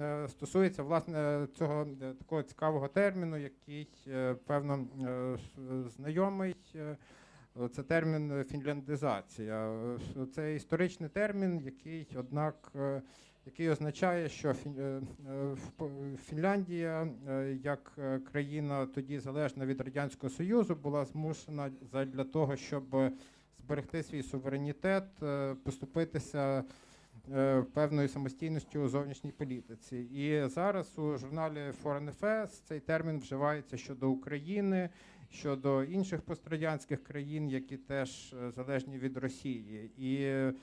е, стосується власне цього е, такого цікавого терміну, який е, певно знайомий. Це термін фінляндизація. Це історичний термін, який, однак, який означає, що Фінляндія, як країна тоді залежна від радянського союзу, була змушена для того, щоб зберегти свій суверенітет, поступитися певною самостійністю у зовнішній політиці. І зараз у журналі Foreign Affairs цей термін вживається щодо України, щодо інших пострадянських країн, які теж е, залежні від Росії. І е,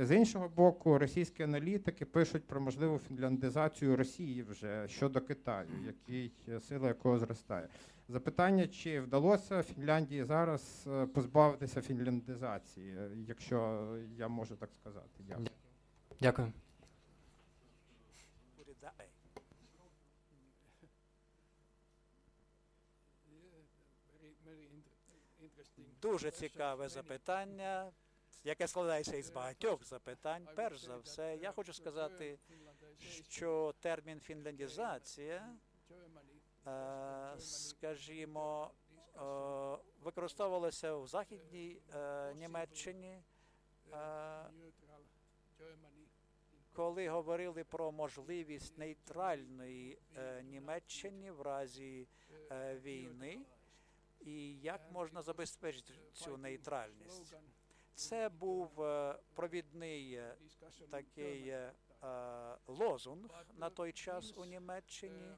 з іншого боку, російські аналітики пишуть про можливу фінляндизацію Росії вже щодо Китаю, який е, сила якого зростає. Запитання, чи вдалося Фінляндії зараз е, позбавитися фінляндизації, е, якщо я можу так сказати. Дякую. Дякую. Дуже цікаве запитання, яке складається із багатьох запитань. Перш за все, я хочу сказати, що термін фінляндізація, е, скажімо, е, використовувалося в Західній е, Німеччині, коли говорили про можливість нейтральної е, Німеччини в разі е, війни, і як можна забезпечити цю нейтральність. Це був е, провідний е, такий е, е, лозунг на той час у Німеччині.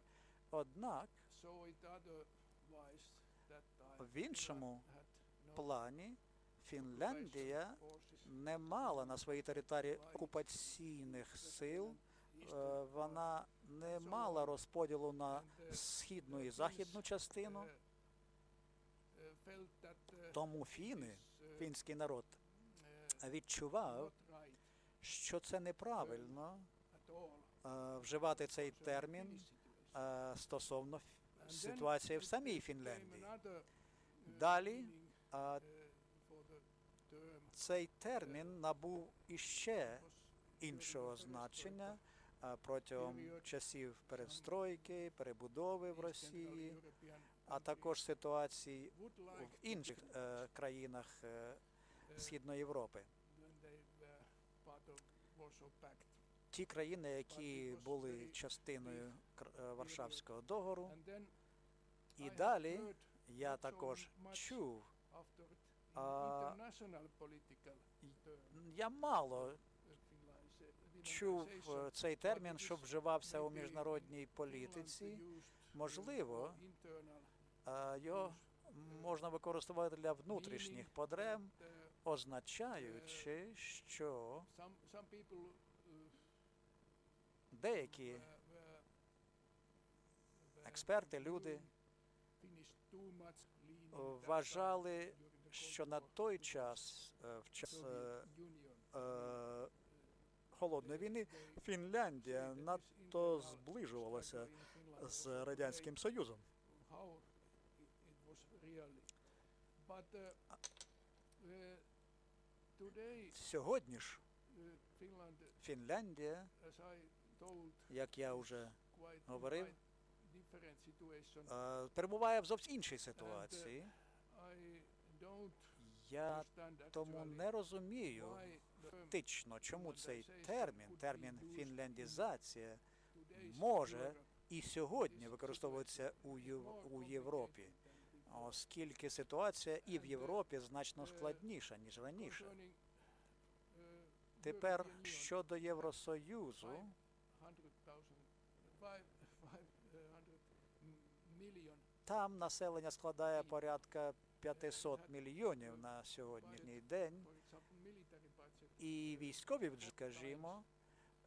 Однак в іншому плані Фінляндія не мала на своїй території окупаційних сил. Е, Вона не мала розподілу на східну і західну частину. Тому фіни, фінський народ, відчував, що це неправильно е, вживати цей термін е, стосовно ситуації в самій Фінляндії. Далі цей термін набув іще іншого значення протягом часів перестройки, перебудови в Росії, а також ситуації в інших е, країнах е, Східної Європи. Ті країни, які були частиною е, Варшавського договору, і далі я також чув. А, я мало чув е, цей термін, що вживався у міжнародній політиці. Можливо, е, його можна використовувати для внутрішніх потреб, означаючи, що деякі експерти, люди вважали, що на той час, е, в час е, е, холодної війни, Фінляндія надто зближувалася з радянським союзом. Сьогодні ж Фінляндія, як я вже говорив, перебуває в зовсім іншій ситуації. Я тому не розумію фактично, чому цей термін, термін фінляндізація, може і сьогодні використовуватися у, Європі, оскільки ситуація і в Європі значно складніша, ніж раніше. Тепер щодо Євросоюзу, там населення складає порядка 500 мільйонів на сьогоднішній день, і військові скажімо,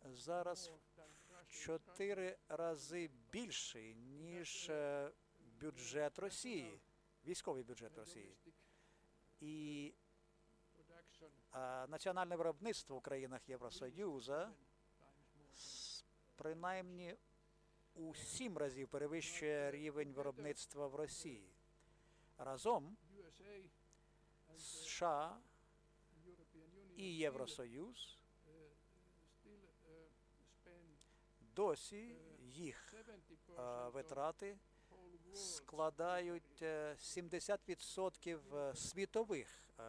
зараз в чотири рази більший, ніж е, бюджет Росії, військовий бюджет Росії. І національне виробництво в країнах Євросоюзу принаймні у сім разів перевищує рівень виробництва в Росії. Разом США і Євросоюз досі їх е, витрати складають е, 70% е, світових е,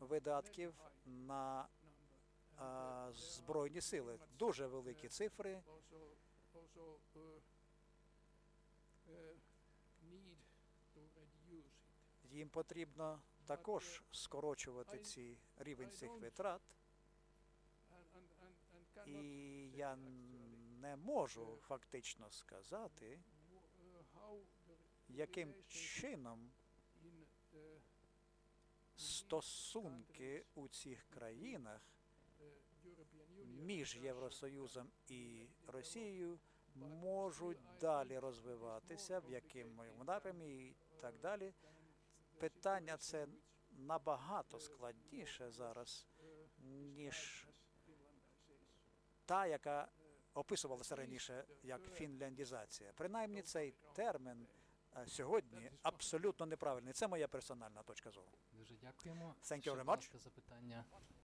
видатків на збройні сили. Дуже великі цифри. Їм потрібно також скорочувати ці рівень цих витрат. І я не можу фактично сказати, яким чином стосунки у цих країнах між Євросоюзом і Росією можуть далі розвиватися, в якому напрямі і так далі. Питання це набагато складніше зараз, ніж та, яка описувалася раніше як фінляндізація. Принаймні цей термін е, сьогодні абсолютно неправильний. Це моя персональна точка зору. Дуже дякуємо. Thank you very much. запитання